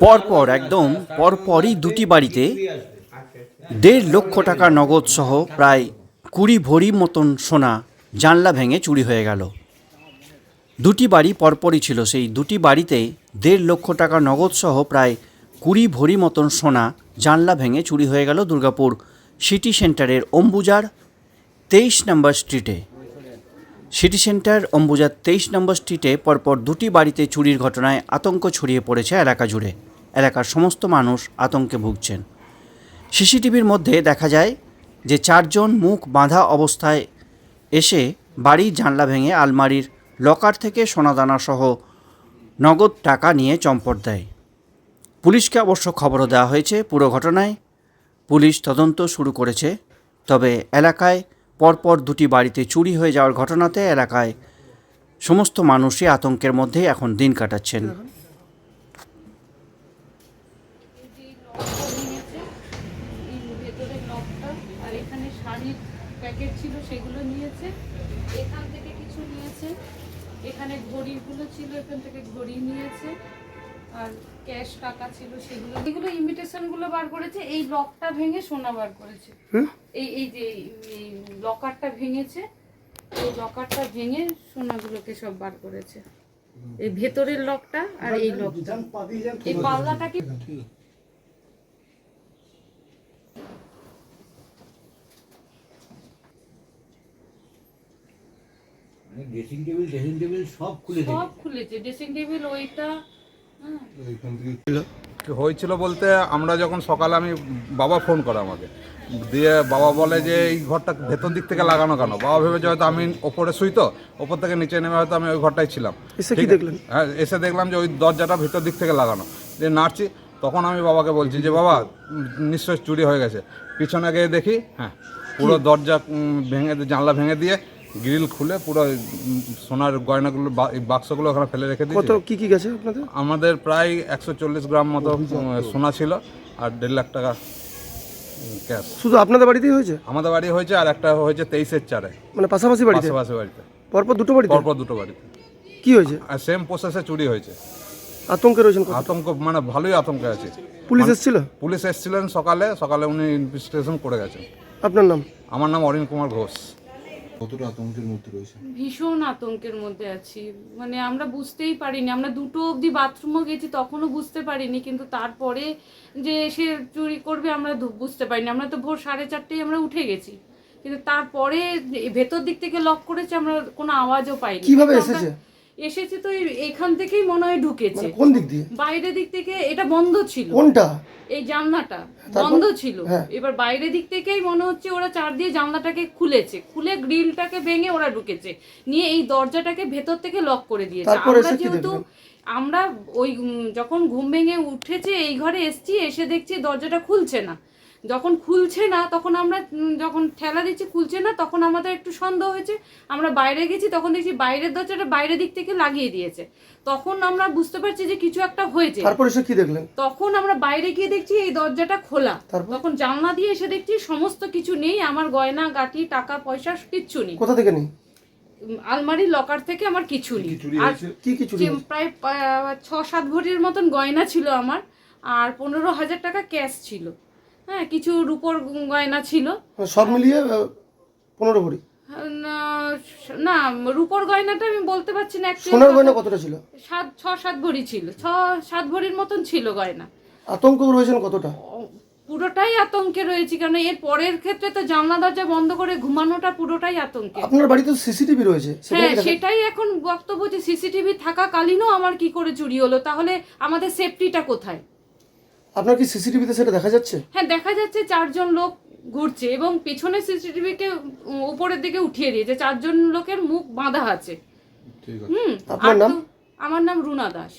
পরপর একদম পরপরই দুটি বাড়িতে আচ্ছা। দেড় লক্ষ টাকা নগদ সহ প্রায় কুড়ি ভরি মতন সোনা জানলা ভেঙে চুরি হয়ে গেল। দুটি বাড়ি পরপরই ছিল সেই দুটি বাড়িতে দেড় লক্ষ টাকা নগদ সহ প্রায় কুড়ি ভরি মতন সোনা জানলা ভেঙে চুরি হয়ে গেল দুর্গাপুর সিটি সেন্টারের অম্বুজার তেইশ নম্বর স্ট্রিটে। সিটি সেন্টার অম্বুজার তেইশ নম্বর স্ট্রিটে পরপর দুটি বাড়িতে চুরির ঘটনায় আতঙ্ক ছড়িয়ে পড়েছে এলাকা জুড়ে। এলাকার সমস্ত মানুষ আতঙ্কে ভুগছেন। সিসিটিভির মধ্যে দেখা যায় যে চারজন মুখ বাঁধা অবস্থায় এসে বাড়ির জানলা ভেঙে আলমারির লকার থেকে সোনাদানা সহ নগদ টাকা নিয়ে চম্পট দেয়। পুলিশকে অবশ্য খবরও দেওয়া হয়েছে পুরো ঘটনায়। পুলিশ তদন্ত শুরু করেছে, তবে এলাকায় পরপর দুটি বাড়িতে চুরি হয়ে যাওয়ার ঘটনাতে এলাকায় সমস্ত মানুষই আতঙ্কের মধ্যে এখন দিন কাটাচ্ছেন। যে এই লকটা শাড়ির প্যাকেট ছিল সেগুলো নিয়েছে এখান থেকে কিছু নিয়েছে এখানে ঘড়িগুলো ছিল এখান থেকে ঘড়ি নিয়েছে আর ক্যাশ টাকা ছিল সেগুলো। এগুলো ইমিটেশনগুলো বার করেছে এই লকটা ভেঙে সোনা বার করেছে। এই এই যে এই লকারটা ভেঙেছে এই লকারটা ভেঙে সোনাগুলোকে সব বার করেছে। এই ভেতরের লকটা আর এই লকটা এই পাল্লাটা কি? মানে ড্রেসিং টেবিল ড্রেসিং টেবিল সব খুলে সব খুলেছে। ড্রেসিং টেবিল ওইটা হ্যাঁ। কি হয়েছিল বলতে আমরা যখন সকালে আমি বাবা ফোন করে আমাকে। দিয়ে বাবা বলে যে এই ঘরটা ভেতর দিক থেকে লাগানো কেন? বাবা ভেবেছে হয়তো আমি ওপরে শুই তো ওপর থেকে নিচে নেমে হয়তো আমি ওই ঘরটাই ছিলাম। এসে কি দেখলেন? হ্যাঁ এসে দেখলাম যে ওই দরজাটা ভেতর দিক থেকে লাগানো। যে নাড়ছি তখন আমি বাবাকে বলছি যে বাবা নিশ্চয়ই চুরি হয়ে গেছে। পিছনে গিয়ে দেখি হ্যাঁ পুরো দরজা ভেঙে জানলা ভেঙে দিয়ে গ্রিল খুলে পুরো সোনার গয়নাগুলো বাক্সগুলো ওখানে ফেলে রেখে কত দিয়েছি কি কি গেছে আপনাদের? আমাদের প্রায় একশো চল্লিশ গ্রাম মতো সোনা ছিল আর দেড় লাখ টাকা ক্যাশ। শুধু আপনাদের বাড়িতেই হয়েছে? আমাদের বাড়ি হয়েছে আর একটা হয়েছে তেইশের চারে। মানে পাশাপাশি বাড়িতে? পাশাপাশি বাড়িতে। পরপর দুটো বাড়িতে? পরপর দুটো বাড়িতে। কি হয়েছে? আর সেম প্রসেসে চুরি হয়েছে। আতঙ্কে রয়েছেন আতঙ্ক মানে ভালোই আতঙ্কে আছে। পুলিশ এসেছিল? পুলিশ এসেছিলেন সকালে সকালে উনি ইনভেস্টিগেশন করে গেছেন। আপনার নাম? আমার নাম অরিন কুমার ঘোষ। ভীষণ আতঙ্কের মধ্যে আছি। মানে আমরা বুঝতেই পারিনি। আমরা দুটো অবধি বাথরুমও গেছি তখনও বুঝতে পারিনি কিন্তু তারপরে যে সে চুরি করবে আমরা বুঝতে পারিনি। আমরা তো ভোর সাড়ে চারটেয় আমরা উঠে গেছি। কিন্তু তারপরে ভেতর দিক থেকে লক করেছে আমরা কোনো আওয়াজও পাইনি। কীভাবে এসেছে? এসেছে তো এখান থেকেই মনে হয় ঢুকেছে। মানে কোন দিক দিয়ে? বাইরের দিক থেকে এটা বন্ধ ছিল। কোনটা? এই জানলাটা বন্ধ ছিল। হ্যাঁ। এবার বাইরের দিক থেকেই মনে হচ্ছে ওরা চার দিয়ে জানলাটাকে খুলেছে। খুলে গ্রিলটাকে ভেঙে ওরা ঢুকেছে। নিয়ে এই দরজাটাকে ভেতর থেকে লক করে দিয়েছে। আমরা যেহেতু আমরা ওই যখন ঘুম ভেঙে উঠেছে এই ঘরে এসছি এসে দেখছি দরজাটা খুলছে না। যখন খুলছে না তখন আমরা যখন ঠেলা দিচ্ছি খুলছে না তখন আমাদের একটু সন্দেহ হয়েছে। আমরা বাইরে গেছি তখন দেখছি বাইরের দরজাটা বাইরের দিক থেকে লাগিয়ে দিয়েছে। তখন আমরা বুঝতে পারছি যে কিছু একটা হয়েছে। তারপর এসে কি দেখলেন? তখন আমরা বাইরে গিয়ে দেখছি এই দরজাটা খোলা। তখন জানলা দিয়ে এসে দেখছি সমস্ত কিছু নেই আমার গয়না গাটি টাকা পয়সা কিচ্ছু নেই। কোথা থেকে নেই? উম, আলমারির লকার থেকে আমার কিছু নেই। আর কি কি চুরি প্রায় ছ সাত ভরির মতন গয়না ছিল আমার আর পনেরো হাজার টাকা ক্যাশ ছিল। হ্যাঁ কিছু রূপোর গয়না ছিল। সব মিলিয়ে পনেরো ভরি। না- রূপোর গয়নাটা আমি বলতে পারছি না সোনার গয়না কতটা ছিল? সাত ছ সাত ভরি ছিল। ছ সাত ভরির মতন ছিল গয়না। আতঙ্ক রয়েছেন কতটা? পুরোটাই আতঙ্কে রয়েছে কারণ এর পরের ক্ষেত্রে তো জানলা দরজা বন্ধ করে ঘুমানোটা পুরোটাই আতঙ্কে। আপনার বাড়িতে সিসিটিভি রয়েছে হ্যাঁ সেটাই এখন বক্তব্য যে সিসিটিভি থাকাকালীনও আমার কি করে চুরি হলো তাহলে আমাদের সেফটিটা কোথায়? আপনার কি সিসিটিভিতে সেটা দেখা যাচ্ছে? হ্যাঁ দেখা যাচ্ছে চারজন লোক ঘুরছে এবং পেছনে সিসিটিভি কে উপরের দিকে উঠিয়ে দিয়েছে। চারজন লোকের মুখ বাঁধা আছে। হুম আপনার নাম? আমার নাম রুনা দাস।